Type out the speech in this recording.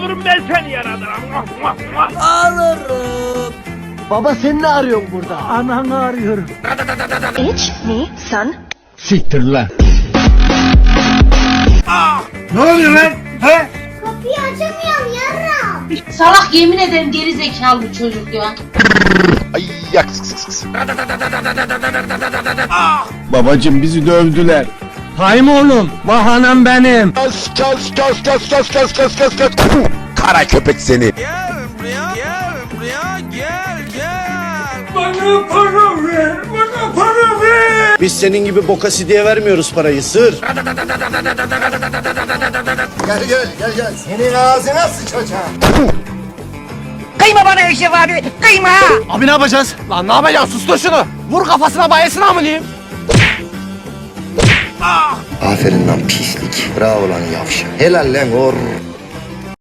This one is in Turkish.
olurum ben seni yaradan. Alırım. Baba sen ne arıyorsun burada? Ananı arıyorum. Hiç mi sen? Siktir lan. Ah, ne oluyor lan? He? Kapıyı açamıyorum yarra. Salak yemin ederim geri zekalı çocuk ya. Ay yak. Ah. Babacım bizi dövdüler. Hayım oğlum. Vahanam benim. Kas kas kas kas kas kas kas kas kas. Kara köpek seni. Biz senin gibi bokasi diye vermiyoruz parayı sır. Gel gel gel gel. Senin ağzına sıçacağım. Kıyma bana Eşref abi. Kıyma. Abi ne yapacağız? Lan ne yapacaksın? Sustur şunu. Vur kafasına bayesine mı diyeyim? Aferin lan pislik. Bravo lan yavşak. Helal lan or.